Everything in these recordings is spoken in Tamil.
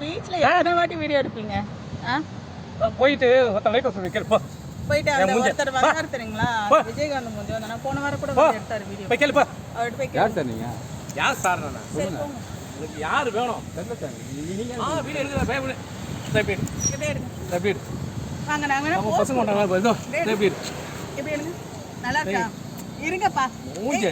பீச்ல எத்தனை வாட்டி வீடியோ எடுப்பீங்க? ஆ? போயிட்டு ஒருத்தன் லைட் ஹவுஸ் வைக்கிறப்போ போயிட்டு அந்த. ஒருத்தர் தெரியுங்களா? விஜயகாந்த் மூஞ்சி வந்தானா போன வாரம் கூட வந்து எடுத்தாரு வீடியோ போய் கேளுப்பா அவர்கிட்ட போய் யார் சார் நீங்கள் யார் சார் நான்? உங்களுக்கு யார் வேணும்? தெரியல சார். நீங்கள் ஆ வீடு எடுக்கிற பய வீடு இந்த வீடு இப்படியே எடுங்க. இந்த வீடு வாங்க நாங்க வேணா அவங்க பசங்க கொண்டாங்க இதோ இந்த வீடு இப்படி எடுங்க. நல்லா இருக்கா? இருங்கப்பா. மூஞ்சி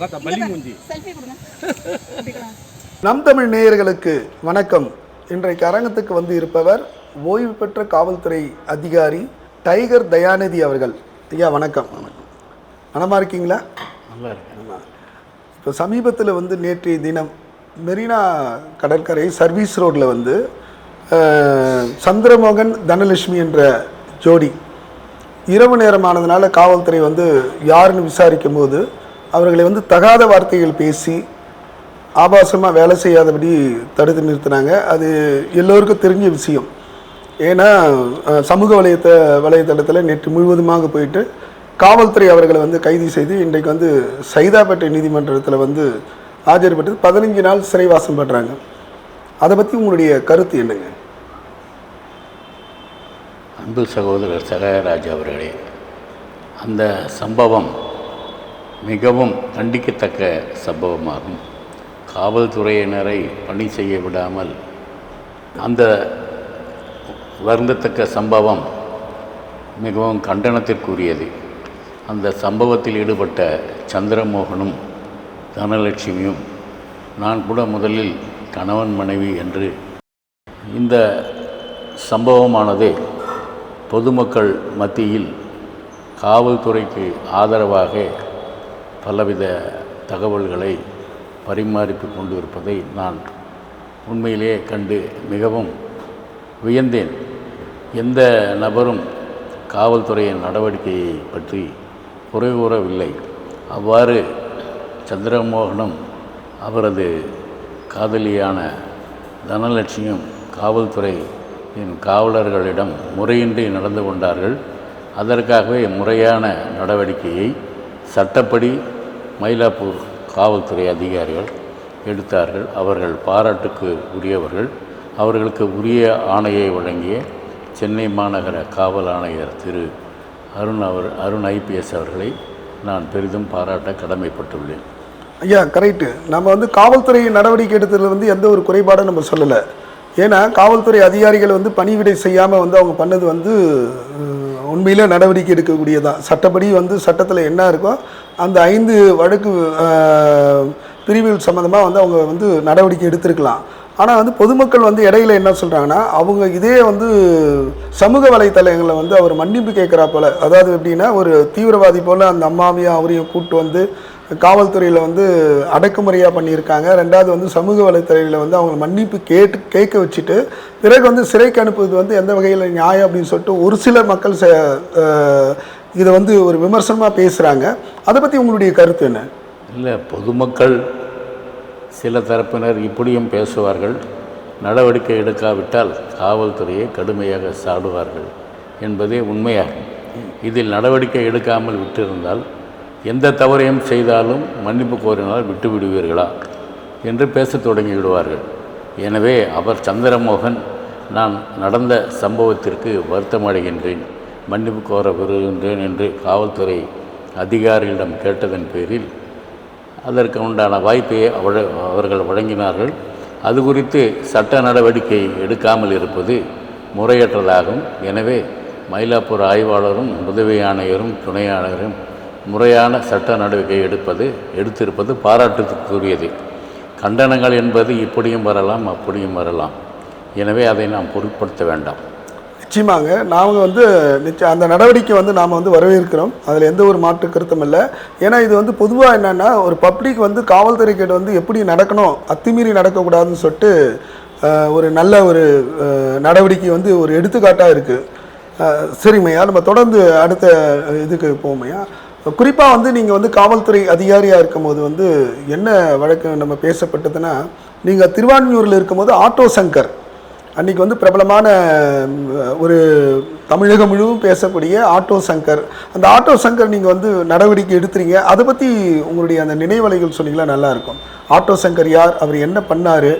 காத்தா பள்ளி மூஞ்சி. செல்ஃபி கொடுங்க. நம் தமிழ் நேயர்களுக்கு வணக்கம். இன்றைக்கு அரங்கத்துக்கு வந்து இருப்பவர் ஓய்வு பெற்ற காவல்துறை அதிகாரி டைகர் தயாநிதி அவர்கள். ஐயா வணக்கம். வணக்கம் நலமா இருக்கீங்களா? நல்லா இருக்கேன். இப்போ சமீபத்தில் வந்து நேற்றைய தினம் மெரினா கடற்கரை சர்வீஸ் ரோட்டில் வந்து சந்திரமோகன் தனலட்சுமி என்ற ஜோடி இரவு நேரமானதுனால காவல்துறை வந்து யாருன்னு விசாரிக்கும் போது அவர்களை வந்து தகாத வார்த்தைகள் பேசி ஆபாசமாக வேலை செய்யாதபடி தடுத்து நிறுத்தினாங்க. அது எல்லோருக்கும் தெரிஞ்ச விஷயம். ஏன்னா சமூக வலையத்த வலைத்தளத்தில் நேற்று முழுவதுமாக போயிட்டு காவல்துறை அவர்களை வந்து கைது செய்து இன்றைக்கு வந்து சைதாப்பேட்டை நீதிமன்றத்தில் வந்து ஆஜர்பட்டு பதினஞ்சு நாள் சிறைவாசம் பண்ணுறாங்க அதை பற்றி உங்களுடைய கருத்து என்னங்க? அன்பு சகோதரர் சகாயராஜ் அவர்களே அந்த சம்பவம் மிகவும் கண்டிக்கத்தக்க சம்பவமாகும். காவல்துறையினரை பணி செய்ய விடாமல் அந்த வருந்தத்தக்க சம்பவம் மிகவும் கண்டனத்திற்குரியது. அந்த சம்பவத்தில் ஈடுபட்ட சந்திரமோகனும் தனலட்சுமியும் நான் கூட முதலில் கணவன் மனைவி என்று இந்த சம்பவமானது பொதுமக்கள் மத்தியில் காவல்துறைக்கு ஆதரவாக பலவித தகவல்களை பரிமாறிப்பு கொண்டு இருப்பதை நான் உண்மையிலேயே கண்டு மிகவும் வியந்தேன். எந்த நபரும் காவல்துறையின் நடவடிக்கையை பற்றி குறை கூறவில்லை அவ்வாறு சந்திரமோகனும் அவரது காதலியான தனலட்சுமியும் காவல்துறையின் காவலர்களிடம் முறையின்றி நடந்து கொண்டார்கள். அதற்காகவே முறையான நடவடிக்கையை சட்டப்படி மயிலாப்பூர் காவல்துறை அதிகாரிகள் எடுத்தார்கள். அவர்கள் பாராட்டுக்கு உரியவர்கள். அவர்களுக்கு உரிய ஆணையை வழங்கிய சென்னை மாநகர காவல் ஆணையர் திரு அருண் அவர் அருண் ஐபிஎஸ் அவர்களை நான் பெரிதும் பாராட்ட கடமைப்பட்டுள்ளேன். ஐயா கரெக்டு நம்ம வந்து காவல்துறை நடவடிக்கை எடுத்ததில் வந்து எந்த ஒரு குறைபாடும் நம்ம சொல்லலை. ஏன்னா காவல்துறை அதிகாரிகள் வந்து பணிவிடை செய்யாமல் வந்து அவங்க பண்ணது வந்து உண்மையில் நடவடிக்கை எடுக்கக்கூடியதான் சட்டப்படி வந்து சட்டத்தில் என்ன இருக்கோ அந்த ஐந்து வழக்கு பிரிவுகள் சம்மந்தமாக வந்து அவங்க வந்து நடவடிக்கை எடுத்திருக்கலாம். ஆனால் வந்து பொதுமக்கள் வந்து இடையில என்ன சொல்கிறாங்கன்னா அவங்க இதே வந்து சமூக வலைத்தளங்களில் வந்து அவர் மன்னிப்பு கேட்குறா போல. அதாவது எப்படின்னா ஒரு தீவிரவாதி போல் அந்த அம்மாவையும் அவரையும் கூப்பிட்டு வந்து காவல்துறையில் வந்து அடக்குமுறையாக பண்ணியிருக்காங்க. ரெண்டாவது வந்து சமூக வலைத்துறையில் வந்து அவங்க மன்னிப்பு கேட்டு கேட்க வச்சுட்டு பிறகு வந்து சிறைக்கு அனுப்புவது வந்து எந்த வகையில் நியாயம் அப்படின்னு சொல்லிட்டு ஒரு சில மக்கள் ச இதை வந்து ஒரு விமர்சனமாக பேசுகிறாங்க அதை பற்றி உங்களுடைய கருத்து என்ன? இல்லை பொதுமக்கள் சில தரப்பினர் இப்படியும் பேசுவார்கள். நடவடிக்கை எடுக்காவிட்டால் காவல்துறையை கடுமையாக சாடுவார்கள் என்பதே உண்மையாகும். இதில் நடவடிக்கை எடுக்காமல் விட்டிருந்தால் எந்த தவறையும் செய்தாலும் மன்னிப்பு கோரினால் விட்டு விடுவீர்களா என்று பேசத் தொடங்கி விடுவார்கள் எனவே அவர் சந்திரமோகன் நான் நடந்த சம்பவத்திற்கு வருத்தமடைகின்றேன். மன்னிப்பு கோர விரும்புகின்றேன் என்று காவல்துறை அதிகாரிகளிடம் கேட்டதன் பேரில் அதற்கு உண்டான வாய்ப்பை அவர்கள் வழங்கினார்கள். அது குறித்து சட்ட நடவடிக்கை எடுக்காமல் இருப்பது முறையற்றதாகும். எனவே மயிலாப்பூர் ஆய்வாளரும் உதவி ஆணையரும் துணை ஆணையரும் முறையான சட்ட நடவடிக்கை எடுப்பது எடுத்திருப்பது பாராட்டுக்குரியது. கண்டனங்கள் என்பது இப்படியும் வரலாம் அப்படியும் வரலாம். எனவே அதை நாம் பொருட்படுத்த வேண்டாம். நிச்சயமாங்க நாம் வந்து நிச்சயம் அந்த நடவடிக்கை வந்து நாம் வந்து வரவேற்கிறோம். அதில் எந்த ஒரு மாற்று கருத்தும் இல்லை. ஏன்னா இது வந்து பொதுவாக என்னென்னா ஒரு பப்ளிக் வந்து காவல்துறை கிட்ட வந்து எப்படி நடக்கணும் அத்துமீறி நடக்கக்கூடாதுன்னு சொல்லிட்டு ஒரு நல்ல ஒரு நடவடிக்கை வந்து ஒரு எடுத்துக்காட்டாக இருக்குது சரிம்மையா நம்ம தொடர்ந்து அடுத்த இதுக்கு போமையா குறிப்பாக வந்து நீங்கள் வந்து காவல்துறை அதிகாரியாக இருக்கும்போது வந்து என்ன வழக்கு நம்ம பேசப்பட்டதுன்னா நீங்கள் திருவான்மியூரில் இருக்கும்போது ஆட்டோ சங்கர் அன்னைக்கு வந்து பிரபலமான ஒரு தமிழகம் முழுவதும் பேசக்கூடிய ஆட்டோ சங்கர். அந்த ஆட்டோ சங்கர் நீங்கள் வந்து நடவடிக்கை எடுத்துறீங்க. அதை பற்றி உங்களுடைய அந்த நினைவலைகள் சொன்னீங்களா நல்லாயிருக்கும் ஆட்டோ சங்கர் யார்? அவர் என்ன பண்ணார்?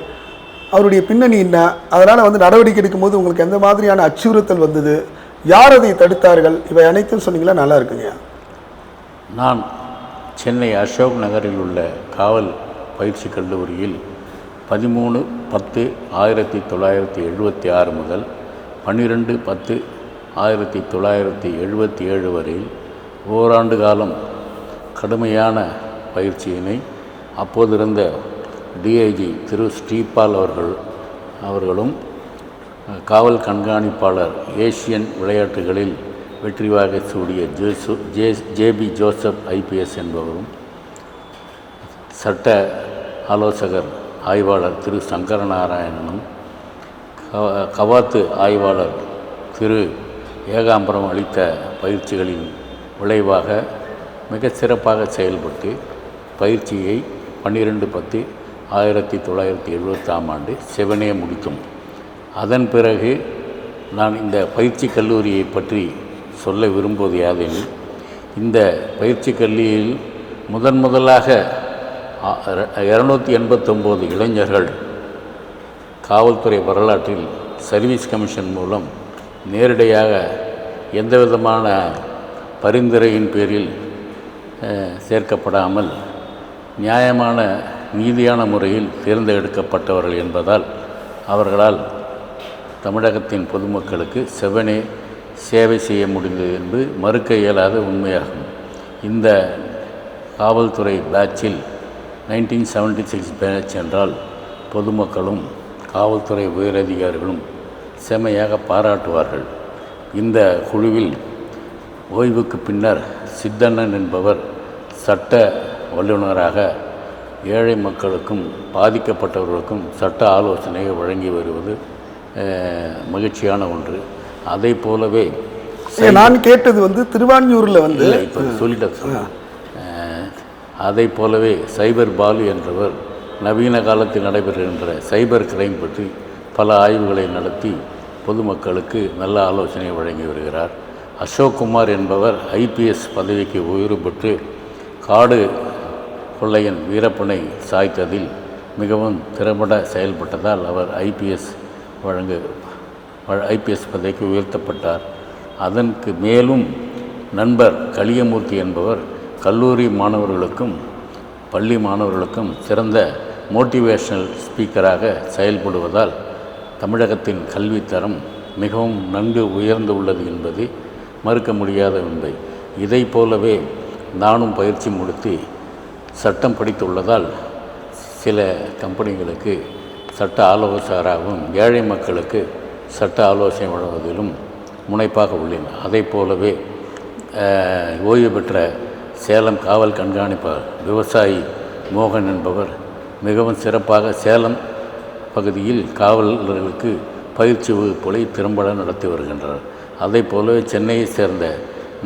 அவருடைய பின்னணி என்ன? அதனால் வந்து நடவடிக்கை எடுக்கும்போது உங்களுக்கு எந்த மாதிரியான அச்சுறுத்தல் வந்தது? யார் அதை தடுத்தார்கள்? இவை அனைத்தும் சொன்னீங்களா நல்லா இருக்குங்க. நான் சென்னை அசோக் நகரில் உள்ள காவல் பயிற்சி கல்லூரியில் பதிமூணு பத்து ஆயிரத்தி தொள்ளாயிரத்தி எழுபத்தி ஆறு முதல் பன்னிரெண்டு பத்து ஆயிரத்தி தொள்ளாயிரத்தி எழுபத்தி ஏழு வரையில் ஓராண்டு காலம் கடுமையான பயிற்சியினை அப்போதிருந்த டிஐஜி திரு ஸ்ரீபால் அவர்கள் அவர்களும் காவல் கண்காணிப்பாளர் ஏசியன் விளையாட்டுகளில் வெற்றிவாக சூடிய ஜோசு ஜே ஜேபி ஜோசப் ஐபிஎஸ் என்பவரும் சட்ட ஆலோசகர் ஆய்வாளர் திரு சங்கரநாராயணனும் கவ- கவாத்து ஆய்வாளர் திரு ஏகாம்பரம் அளித்த பயிற்சிகளின் விளைவாக மிக சிறப்பாக செயல்பட்டு பயிற்சியை பன்னிரெண்டு பத்து ஆயிரத்தி தொள்ளாயிரத்தி எழுபத்தாம் ஆண்டு செவனே முடித்தோம் அதன் பிறகு நான் இந்த பயிற்சி கல்லூரியை பற்றி சொல்ல விரும்புவது யாதெனில் இந்த பயிற்சி கல்லியில் முதன் முதலாக இரநூத்தி எண்பத்தொம்போது இளைஞர்கள் காவல்துறை வரலாற்றில் சர்வீஸ் கமிஷன் மூலம் நேரடியாக எந்த விதமான பரிந்துரையின் பேரில் சேர்க்கப்படாமல் நியாயமான நீதியான முறையில் தேர்ந்தெடுக்கப்பட்டவர்கள் என்பதால் அவர்களால் தமிழகத்தின் பொதுமக்களுக்கு செவனே சேவை செய்ய முடிந்தது என்பது மறுக்க இயலாத உண்மையாகும். இந்த காவல்துறை பேட்சில் நைன்டீன் செவன்டி சிக்ஸ் பேட்ச் என்றால் பொதுமக்களும் காவல்துறை உயரதிகாரிகளும் செமையாக பாராட்டுவார்கள். இந்த குழுவில் ஓய்வுக்கு பின்னர் சித்தண்ணன் என்பவர் சட்ட வல்லுநராக ஏழை மக்களுக்கும் பாதிக்கப்பட்டவர்களுக்கும் சட்ட ஆலோசனையை வழங்கி வருவது மகிழ்ச்சியான ஒன்று. அதை போலவே நான் கேட்டது வந்து திருவான்யூரில் வந்து இப்போ சொல்லிட்டேன் அதை போலவே சைபர் பாலு என்றவர் நவீன காலத்தில் நடைபெறுகின்ற சைபர் கிரைம் பற்றி பல ஆய்வுகளை நடத்தி பொதுமக்களுக்கு நல்ல ஆலோசனை வழங்கி வருகிறார். அசோக் குமார் என்பவர் ஐபிஎஸ் பதவிக்கு உயர்வு பெற்று காடு கொள்ளையன் வீரப்பனை சாய்த்ததில் மிகவும் திறம்பட செயல்பட்டதால் அவர் ஐபிஎஸ் வழங்க ஐபிஎஸ் பதவிக்கு உயர்த்தப்பட்டார். அதற்கு மேலும் நண்பர் களியமூர்த்தி என்பவர் கல்லூரி மாணவர்களுக்கும் பள்ளி மாணவர்களுக்கும் சிறந்த மோட்டிவேஷனல் ஸ்பீக்கராக செயல்படுவதால் தமிழகத்தின் கல்வித்தரம் மிகவும் நன்கு உயர்ந்து உள்ளது என்பது மறுக்க முடியாத உண்மை. இதை போலவே நானும் பயிற்சி முடித்து சட்டம் படித்துள்ளதால் சில கம்பெனிகளுக்கு சட்ட ஆலோசகராகவும் ஏழை மக்களுக்கு சட்ட ஆலோசனை வழங்குவதிலும் முனைப்பாக உள்ளேன். அதை போலவே ஓய்வு பெற்ற சேலம் காவல் கண்காணிப்பாளர் விவசாயி மோகன் என்பவர் மிகவும் சிறப்பாக சேலம் பகுதியில் காவலர்களுக்கு பயிற்சி வகுப்புகளை திறம்பட நடத்தி வருகின்றார். அதை போலவே சென்னையைச் சேர்ந்த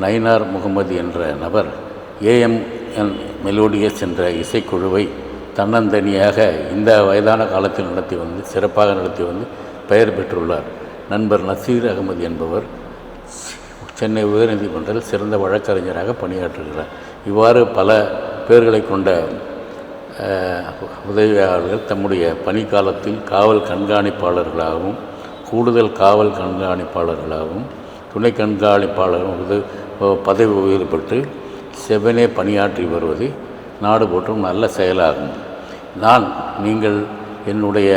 நயினார் முகமது என்ற நபர் ஏஎம் என் மெலோடியஸ் என்ற இசைக்குழுவை தன்னந்தனியாக இந்த வயதான காலத்தில் நடத்தி வந்து சிறப்பாக நடத்தி வந்து பெயர் பெற்றுள்ளார். நண்பர் நசீர் அகமது என்பவர் சென்னை உயர்நீதிமன்றத்தில் சிறந்த வழக்கறிஞராக பணியாற்றுகிறார். இவ்வாறு பல பேர்களை கொண்ட உதவியாளர்கள் தம்முடைய பணிக்காலத்தில் காவல் கண்காணிப்பாளர்களாகவும் கூடுதல் காவல் கண்காணிப்பாளர்களாகவும் துணை கண்காணிப்பாளரும் உதவி பதவி உயர்வு பெற்று செவனே பணியாற்றி வருவது நாடு போற்றும் நல்ல செயலாகும். நான் நீங்கள் என்னுடைய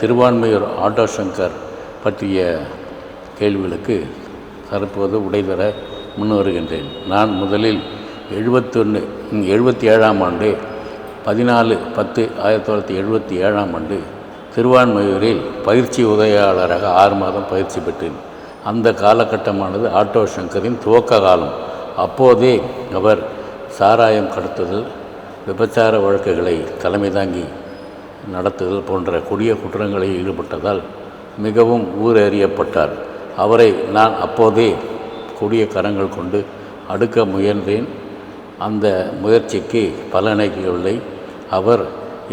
திருவான்மையூர் ஆட்டோ சங்கர் பற்றிய கேள்விகளுக்கு தற்போது உடைதர முன் வருகின்றேன் நான் முதலில் எழுபத்தொன்று எழுபத்தி ஏழாம் ஆண்டு பதினாலு பத்து ஆயிரத்தி தொள்ளாயிரத்தி எழுபத்தி ஏழாம் ஆண்டு திருவான்மையூரில் பயிற்சி உதவியாளராக ஆறு மாதம் பயிற்சி பெற்றேன். அந்த காலகட்டமானது ஆட்டோ சங்கரின் துவக்க காலம். அப்போதே அவர் சாராயம் கடத்துதல் விபச்சார வழக்குகளை தலைமை தாங்கி நடத்துதல் போன்ற கொடிய குற்றங்களில் ஈடுபட்டதால் மிகவும் ஊரறியப்பட்டார். அவரை நான் அப்போதே கொடிய கரங்கள் கொண்டு அடுக்க முயன்றேன். அந்த முயற்சிக்கு பலனளிக்கவில்லை அவர்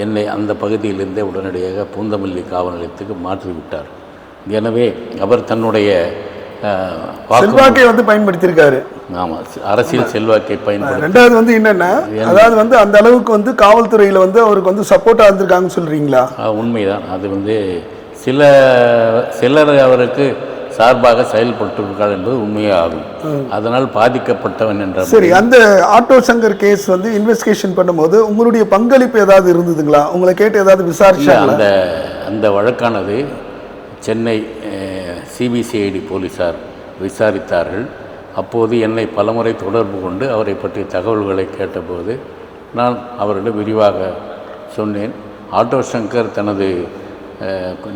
என்னை அந்த பகுதியிலிருந்தே உடனடியாக பூந்தமல்லி காவல் நிலையத்துக்கு மாற்றிவிட்டார். எனவே அவர் தன்னுடைய செல்வாக்கை வந்து பயன்படுத்தியிருக்காரு. ஆமாம் அரசியல் செல்வாக்கை பயன்படுத்தி. ரெண்டாவது வந்து என்னன்னா அதாவது வந்து அந்த அளவுக்கு வந்து காவல்துறையில வந்து அவருக்கு வந்து சப்போர்ட்டா இருந்திருக்காங்கன்னு சொல்றீங்களா? ஆ, உண்மைதான். அது வந்து சில சிலர் அவருக்கு சார்பாக செயல்பட்டிருக்கார் என்பது உண்மையாகும். அதனால் பாதிக்கப்பட்டவன் என்ற சரி அந்த ஆட்டோ சங்கர் கேஸ் வந்து இன்வெஸ்டிகேஷன் பண்ணும்போது உங்களுடைய பங்களிப்பு ஏதாவது இருந்ததுங்களா? உங்களை கேட்டு ஏதாவது விசாரிச்சாங்களா? அந்த அந்த வழக்கானது சென்னை சிபிசிஐடி போலீசார் விசாரித்தார்கள். அப்போது என்னை பலமுறை தொடர்பு கொண்டு அவரை பற்றிய தகவல்களை கேட்டபோது நான் அவரிடம் விரிவாக சொன்னேன். ஆட்டோ சங்கர் தனது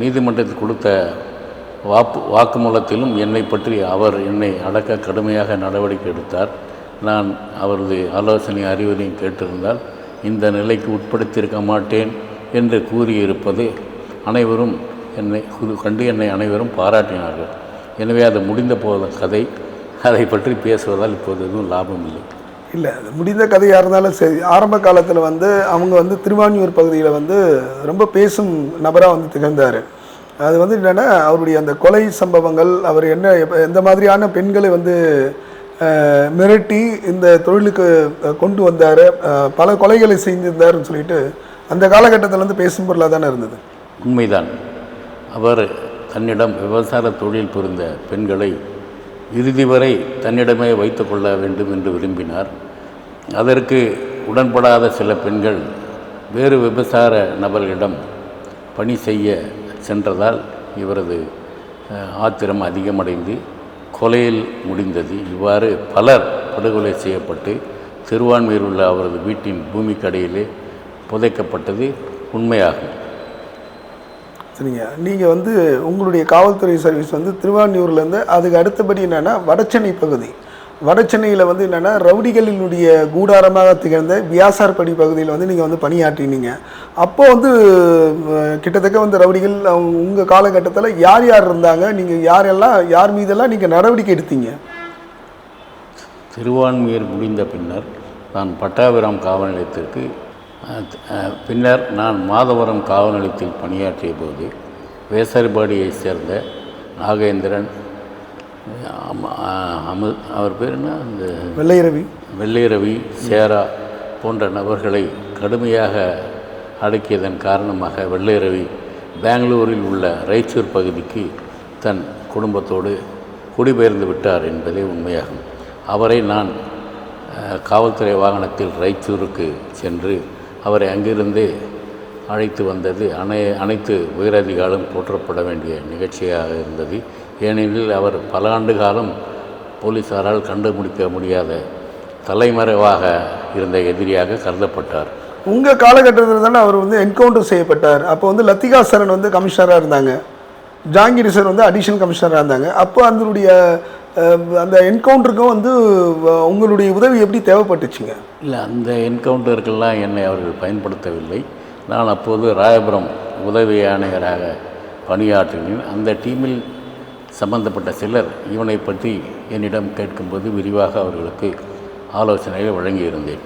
நீதிமன்றத்தில் கொடுத்த வாப்பு வாக்குமூலத்திலும் என்னை பற்றி அவர் என்னை அடக்க கடுமையாக நடவடிக்கை எடுத்தார். நான் அவரது ஆலோசனை அறிவுரையும் கேட்டிருந்தால் இந்த நிலைக்கு உட்படுத்தியிருக்க மாட்டேன் என்று கூறியிருப்பது அனைவரும் என்னை கண்டு என்னை அனைவரும் பாராட்டினார்கள். எனவே அது முடிந்த போத கதை. அதை பற்றி பேசுவதால் இப்போது எதுவும் லாபம் இல்லை. இல்லை அது முடிந்த கதையாக இருந்தாலும் சரி. ஆரம்ப காலத்தில் வந்து அவங்க வந்து திருவான்யூர் பகுதியில் வந்து ரொம்ப பேசும் நபராக வந்து திகழ்ந்தார். அது வந்து என்னென்னா அவருடைய அந்த கொலை சம்பவங்கள் அவர் என்ன எந்த மாதிரியான பெண்களை வந்து மிரட்டி இந்த தொழிலுக்கு கொண்டு வந்தார் பல கொலைகளை செய்திருந்தாருன்னு சொல்லிட்டு அந்த காலகட்டத்தில் வந்து பேசும் பொருளாக தானே இருந்தது. உண்மைதான். அவர் தன்னிடம் விவசாய தொழில் புரிந்த பெண்களை இறுதி வரை தன்னிடமே வைத்துக்கொள்ள வேண்டும் என்று விரும்பினார். அதற்கு உடன்படாத சில பெண்கள் வேறு விபசார நபர்களிடம் பணி செய்ய சென்றதால் இவரது ஆத்திரம் அதிகமடைந்து கொலையில் முடிந்தது. இவ்வாறு பலர் படுகொலை செய்யப்பட்டு திருவான்மையில் உள்ள அவரது வீட்டின் பூமிக்கடையிலே புதைக்கப்பட்டது உண்மையாகும். சரிங்க. நீங்கள் வந்து உங்களுடைய காவல்துறை சர்வீஸ் வந்து திருவான்யூர்லேருந்து அதுக்கு அடுத்தபடி என்னென்னா வடச்சென்னை பகுதி. வடச்சென்னையில் வந்து என்னென்னா ரவுடிகளினுடைய கூடாரமாக திகழ்ந்த வியாசார்படி பகுதியில் வந்து நீங்கள் வந்து பணியாற்றினீங்க. அப்போது வந்து கிட்டத்தட்ட வந்து ரவுடிகள் அவங்க உங்கள் காலகட்டத்தில் யார் யார் இருந்தாங்க? நீங்கள் யாரெல்லாம் யார் மீதெல்லாம் நீங்கள் நடவடிக்கை எடுத்தீங்க? திருவான்மியூர் முடிந்த பின்னர் நான் பட்டாபிராம் காவல் நிலையத்திற்கு பின்னர் நான் மாதவரம் காவல் நிலையத்தில் பணியாற்றிய போது வேசர்பாடியைச் சேர்ந்த நாகேந்திரன் அம- அவர் பேர் என்ன? அந்த வெள்ளை ரவி வெள்ளைரவி சேரா போன்ற நபர்களை கடுமையாக அடக்கியதன் காரணமாக வெள்ளைரவி பெங்களூரில் உள்ள ரைச்சூர் பகுதிக்கு தன் குடும்பத்தோடு குடிபெயர்ந்து விட்டார் என்பதே உண்மையாகும். அவரை நான் காவல்துறை வாகனத்தில் ரைச்சூருக்கு சென்று அவரை அங்கிருந்து அழைத்து வந்தது. அனை அனைத்து உயரதிகாரம் போற்றப்பட வேண்டிய நிகழ்ச்சியாக இருந்தது. ஏனெனில் அவர் பல ஆண்டு காலம் போலீசாரால் கண்டுபிடிக்க முடியாத தலைமறைவாக இருந்த எதிரியாக கருதப்பட்டார். உங்கள் காலகட்டத்தில் தானே அவர் வந்து என்கவுண்டர் செய்யப்பட்டார். அப்போ வந்து லத்திகா சரண் வந்து கமிஷனராக இருந்தாங்க. ஜாங்கிரி சார் வந்து அடிஷனல் கமிஷனராக இருந்தாங்க. அப்போ அதனுடைய அந்த என்கவுண்டருக்கும் வந்து உங்களுடைய உதவி எப்படி தேவைப்பட்டுச்சுங்க? இல்லை அந்த என்கவுண்டருக்கெல்லாம் என்னை அவர்கள் பயன்படுத்தவில்லை. நான் அப்போது ராயபுரம் உதவி ஆணையராக பணியாற்றினேன். அந்த டீமில் சம்பந்தப்பட்ட சிலர் இவனை பற்றி என்னிடம் கேட்கும்போது விரிவாக அவர்களுக்கு ஆலோசனைகளை வழங்கியிருந்தேன்.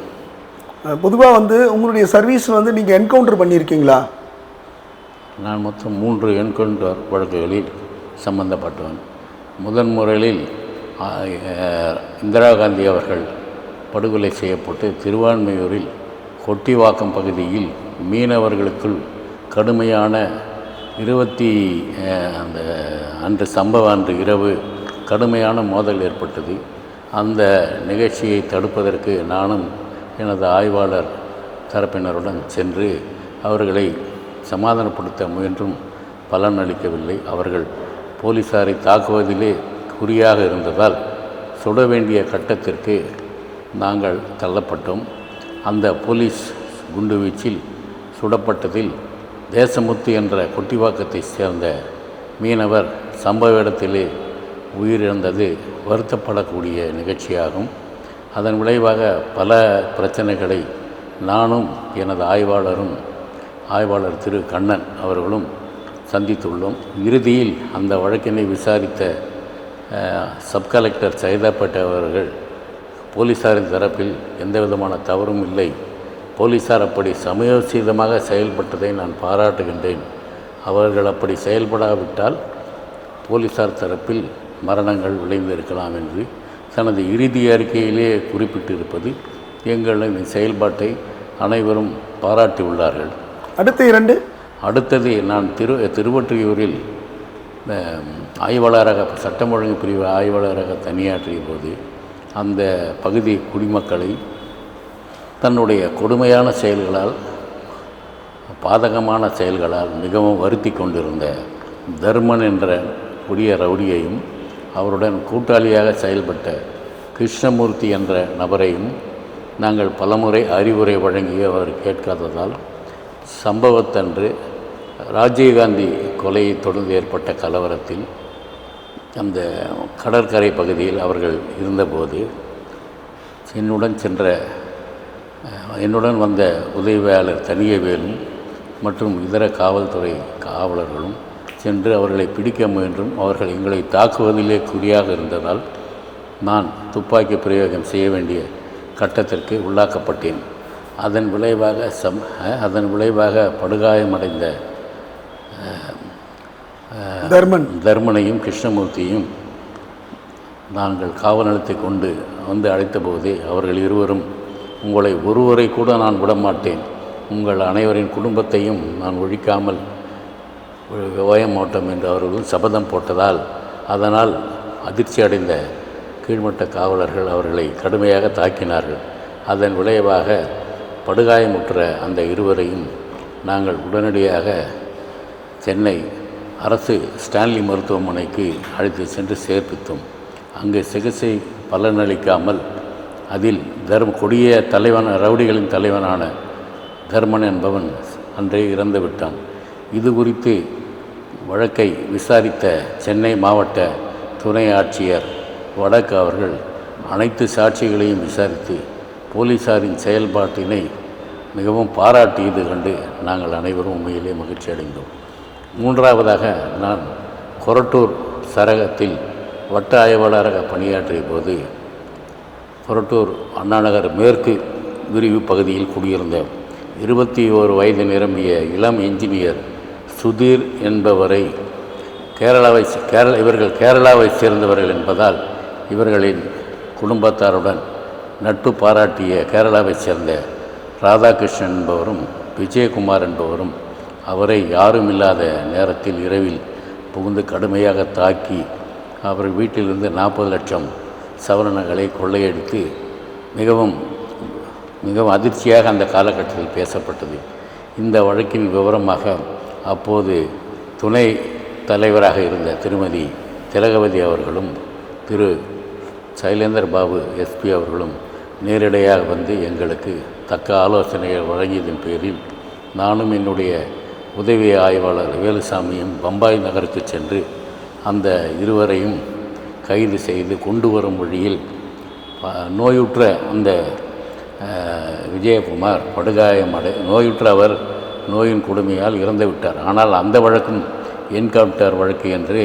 பொதுவாக வந்து உங்களுடைய சர்வீஸ் வந்து நீங்கள் என்கவுண்டர் பண்ணியிருக்கீங்களா? நான் மொத்தம் மூன்று என்கவுண்டர் வழக்குகளில் சம்பந்தப்பட்டவன். முதன் முறையில் இந்திரா காந்தி அவர்கள் படுகொலை செய்யப்பட்டு திருவான்மையூரில் கொட்டிவாக்கம் பகுதியில் மீனவர்களுக்குள் கடுமையான இருபத்தி அந்த அன்று சம்பவ அன்று இரவு கடுமையான மோதல் ஏற்பட்டது. அந்த நிகழ்ச்சியை தடுப்பதற்கு நானும் எனது ஆய்வாளர் தரப்பினருடன் சென்று அவர்களை சமாதானப்படுத்த முயன்றும் பலனளிக்கவில்லை. அவர்கள் போலீசாரை தாக்குவதிலே குறியாக இருந்ததால் சுட வேண்டிய கட்டத்திற்கு நாங்கள் தள்ளப்பட்டோம். அந்த போலீஸ் குண்டுவீச்சில் சுடப்பட்டதில் தேசமுத்து என்ற கொட்டிவாக்கத்தைச் சேர்ந்த மீனவர் சம்பவ இடத்திலே உயிரிழந்தது வருத்தப்படக்கூடிய நிகழ்ச்சியாகும். அதன் விளைவாக பல பிரச்சனைகளை நானும் எனது ஆய்வாளரும் ஆய்வாளர் திரு கண்ணன் அவர்களும் சந்தித்துள்ளோம். இறுதியில் அந்த வழக்கினை விசாரித்த சப் கலெக்டர் சைதாப்பேட் அவர்கள் போலீசாரின் தரப்பில் எந்த விதமான தவறும் இல்லை. போலீசார் அப்படி சமயோசிதமாக செயல்பட்டதை நான் பாராட்டுகின்றேன். அவர்கள் அப்படி செயல்படாவிட்டால் போலீசார் தரப்பில் மரணங்கள் விளைந்திருக்கலாம் என்று தனது இறுதி அறிக்கையிலே குறிப்பிட்டிருப்பது எங்களின் செயல்பாட்டை அனைவரும் பாராட்டியுள்ளார்கள். அடுத்த இரண்டு. அடுத்தது நான் திரு திருவொற்றியூரில் ஆய்வாளராக சட்டம் ஒழுங்கு பிரிவு ஆய்வாளராக தனியாற்றிய போது அந்த பகுதி குடிமக்களை தன்னுடைய கொடுமையான செயல்களால் பாதகமான செயல்களால் மிகவும் வருத்தி கொண்டிருந்த தர்மன் என்ற கொடிய ரவுடியையும் அவருடன் கூட்டாளியாக செயல்பட்ட கிருஷ்ணமூர்த்தி என்ற நபரையும் நாங்கள் பலமுறை அறிவுரை வழங்கி அவர் கேட்காததால் சம்பவத்தன்று ராஜீவ்காந்தி கொலையை தொடர்ந்து ஏற்பட்ட கலவரத்தில் அந்த கடற்கரை பகுதியில் அவர்கள் இருந்தபோது என்னுடன் சென்ற என்னுடன் வந்த உதவியாளர் தனியவேலும் மற்றும் இதர காவல்துறை காவலர்களும் சென்று அவர்களை பிடிக்க முயன்றும் அவர்கள் எங்களை தாக்குவதிலே குறியாக இருந்ததால் நான் துப்பாக்கி பிரயோகம் செய்ய வேண்டிய கட்டத்திற்கு உள்ளாக்கப்பட்டேன். அதன் விளைவாக சம் அதன் விளைவாக படுகாயமடைந்த தர்மன். தர்மனையும் கிருஷ்ணமூர்த்தியும் நாங்கள் காவல் நிலையத்தை கொண்டு வந்து அழைத்தபோது அவர்கள் இருவரும் உங்களை ஒருவரை கூட நான் விடமாட்டேன். உங்கள் அனைவரின் குடும்பத்தையும் நான் ஒழிக்காமல் ஓய மாட்டோம் என்று அவர்கள் சபதம் போட்டதால் அதனால் அதிர்ச்சி அடைந்த கீழ்மட்ட காவலர்கள் அவர்களை கடுமையாக தாக்கினார்கள். அதன் விளைவாக படுகாயமுற்ற அந்த இருவரையும் நாங்கள் உடனடியாக சென்னை அரசு ஸ்டான்லி மருத்துவமனைக்கு அழைத்து சென்று சேர்ப்பித்தோம். அங்கு சிகிச்சை பலனளிக்காமல் அதில் தர்ம கொடிய தலைவன் ரவுடிகளின் தலைவனான தர்மன் என்பவன் அன்றே இறந்து விட்டான். இது குறித்து வழக்கை விசாரித்த சென்னை மாவட்ட துணை ஆட்சியர் வடக்கு அவர்கள் அனைத்து சாட்சிகளையும் விசாரித்து போலீசாரின் செயல்பாட்டினை மிகவும் பாராட்டியது கண்டு நாங்கள் அனைவரும் உண்மையிலே மகிழ்ச்சி அடைந்தோம் மூன்றாவதாக நான் கொரட்டூர் சரகத்தில் வட்ட ஆய்வாளராக பணியாற்றிய போது கொரட்டூர் அண்ணாநகர் மேற்கு விரிவு பகுதியில் குடியிருந்த இருபத்தி ஓரு வயது நிரம்பிய இளம் என்ஜினியர் சுதீர் என்பவரை கேரளாவை கேரள இவர்கள் கேரளாவை சேர்ந்தவர்கள் என்பதால் இவர்களின் குடும்பத்தாருடன் நட்பு பாராட்டிய கேரளாவைச் சேர்ந்த ராதாகிருஷ்ணன் என்பவரும் விஜயகுமார் என்பவரும் அவரை யாரும் இல்லாத நேரத்தில் இரவில் புகுந்து கடுமையாக தாக்கி அவர் வீட்டிலிருந்து நாற்பது லட்சம் சவரணங்களை கொள்ளையடித்து மிகவும் மிகவும் அதிர்ச்சியாக அந்த காலகட்டத்தில் பேசப்பட்டது. இந்த வழக்கின் விவரமாக அப்போது துணை தலைவராக இருந்த திருமதி திலகவதி அவர்களும் திரு சைலேந்தர் பாபு எஸ்பி அவர்களும் நேரடியாக வந்து எங்களுக்கு தக்க ஆலோசனைகள் வழங்கியதன் பேரில் நானும் என்னுடைய உதவி ஆய்வாளர் வேலுசாமியும் பம்பாய் நகருக்கு சென்று அந்த இருவரையும் கைது செய்து கொண்டு வரும் வழியில் நோயுற்ற அந்த விஜயகுமார் படுகாயமடை நோயுற்ற அவர் நோயின் கொடுமையால் இறந்து விட்டார். ஆனால் அந்த வழக்கும் என்கவுண்டர் வழக்கு என்று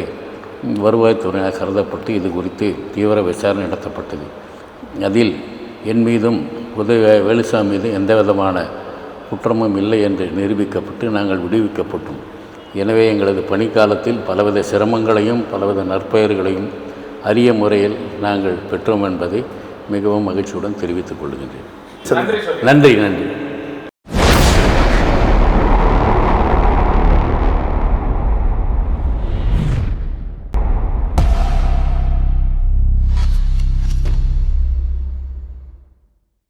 வருவாய்த்துறையாக கருதப்பட்டு இது குறித்து தீவிர விசாரணை நடத்தப்பட்டது. அதில் என் மீதும் உதவி வேலுசாமி மீதும் எந்த விதமான குற்றமும் இல்லை என்று நிரூபிக்கப்பட்டு நாங்கள் விடுவிக்கப்பட்டோம். எனவே எங்களது பணிக்காலத்தில் பலவித சிரமங்களையும் பலவித நற்பெயர்களையும் அரிய முறையில் நாங்கள் பெற்றோம் என்பதை மிகவும் மகிழ்ச்சியுடன் தெரிவித்துக் கொள்கின்றேன். நன்றி நன்றி.